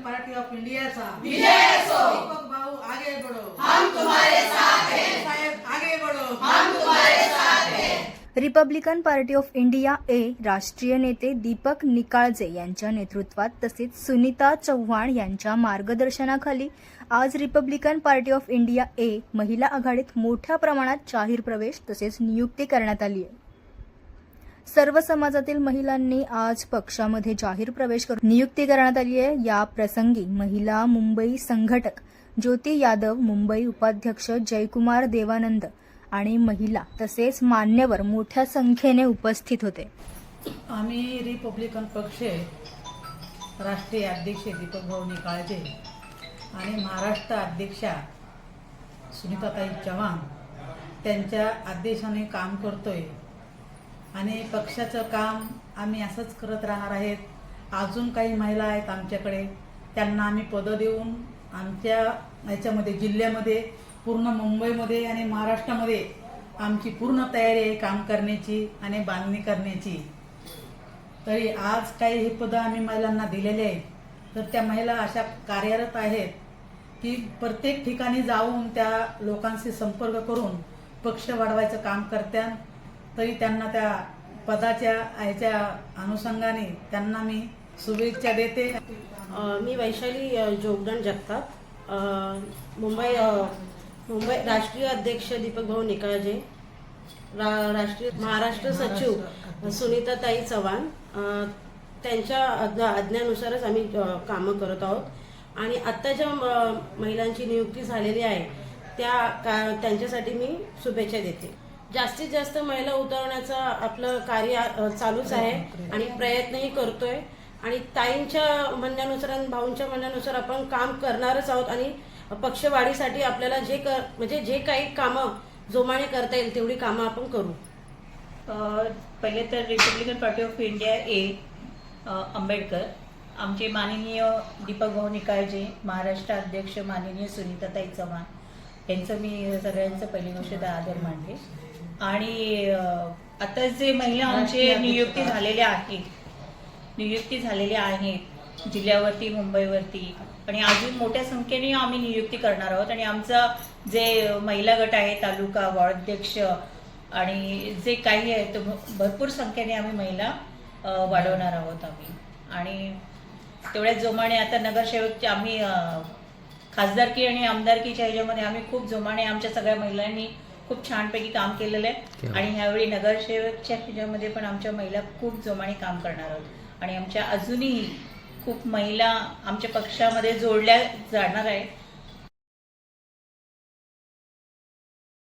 Party of इंडियाचा दीपक भाऊ आगे बढ़ो. हम तुम्हारे साथ हैं. साहेब आगे बढ़ो. Republican Party of India A राष्ट्रीय नेते दीपक निकाळजे यांच्या नेतृत्वात तसेच सुनीता चव्हाण यांच्या मार्गदर्शनाखाली आज Republican Party of India A महिला आघाडीत मोठ्या प्रमाणात जाहीर प्रवेश तसेच नियुक्ती करण्यात आली आहे. सर्व समाजातील महिलांनी आज पक्षामध्ये जाहीर प्रवेश करून नियुक्ती करण्यात आली आहे. या प्रसंगी महिला मुंबई संघटक ज्योती यादव मुंबई उपाध्यक्ष जयकुमार देवानंद आणि महिला तसेच मान्यवर मोठ्या संख्येने उपस्थित होते. आम्ही रिपब्लिकन पक्ष राष्ट्रीय अध्यक्ष दीपक भाऊ निकाळजे आणि महाराष्ट्र अध्यक्षा सुनीताताई चव्हाण. त्यांच्या आदेशाने काम करतोय. आणि पक्षाचं काम आम्ही असंच करत राहणार आहेत. अजून काही महिला आहेत आमच्याकडे. त्यांना आम्ही पदं देऊन आमच्या ह्याच्यामध्ये जिल्ह्यामध्ये पूर्ण मुंबईमध्ये आणि महाराष्ट्रामध्ये आमची पूर्ण तयारी आहे काम करण्याची आणि बांधणी करण्याची. तरी आज काही हे पदं आम्ही महिलांना दिलेले आहेत. तर त्या महिला अशा कार्यरत आहेत की प्रत्येक ठिकाणी जाऊन त्या लोकांशी संपर्क करून पक्ष वाढवायचं काम करत्या तरी त्यांना त्या पदाच्या ह्याच्या अनुषंगाने त्यांना मी शुभेच्छा देते. मी वैशाली अ, जोगदंड जगताप. मुंबई मुंबई राष्ट्रीय अध्यक्ष दीपक भाऊ निकाळजे. रा राष्ट्रीय महाराष्ट्र सचिव सुनीताताई चव्हाण. त्यांच्या आज्ञा आज्ञानुसारच आम्ही कामं करत आहोत. आणि आत्ता ज्या म- महिलांची नियुक्ती झालेली आहे त्या का त्यांच्यासाठी मी शुभेच्छा देते. जास्तीत जास्त महिला उतरवण्याचं आपलं कार्य चालूच आहे आणि प्रयत्नही करतोय. आणि ताईंच्या म्हणण्यानुसार आणि भाऊंच्या म्हणण्यानुसार आपण काम करणारच आहोत आणि पक्षवाढीसाठी आपल्याला जे कर म्हणजे जे काही कामं जोमाने करता येईल तेवढी कामं आपण करू. पहिले तर Republican Party of India A Ambedkar. आमचे माननीय दीपक भाऊ निकाळजे महाराष्ट्र अध्यक्ष माननीय सुनीताताई चव्हाण. यांचं मी सगळ्यांचं पहिली गोष्ट आदर मानले आणि आता जे महिला आमचे नियुक्ती झालेल्या आहेत. नियुक्ती झालेल्या आहेत जिल्ह्यावरती मुंबईवरती. आणि अजून मोठ्या संख्येने आम्ही नियुक्ती करणार आहोत. आणि आमचा जे महिला गट आहे तालुका वॉर्ड अध्यक्ष आणि जे काही आहे ते भरपूर संख्येने आम्ही महिला वाढवणार आहोत आम्ही. आणि तेवढ्याच जोमाने आता नगरसेवकचे आम्ही खासदारकी आणि आमदारकीच्या ह्याच्यामध्ये आम्ही खूप जोमाने आमच्या सगळ्या महिलांनी खूप छानपैकी काम केलेलं आहे. आणि ह्यावेळी नगरसेवकच्या ह्याच्यामध्ये पण आमच्या महिला खूप जोमाने काम करणार आहोत. आणि आमच्या अजूनही खूप महिला आमच्या पक्षामध्ये जोडल्या जाणार आहेत.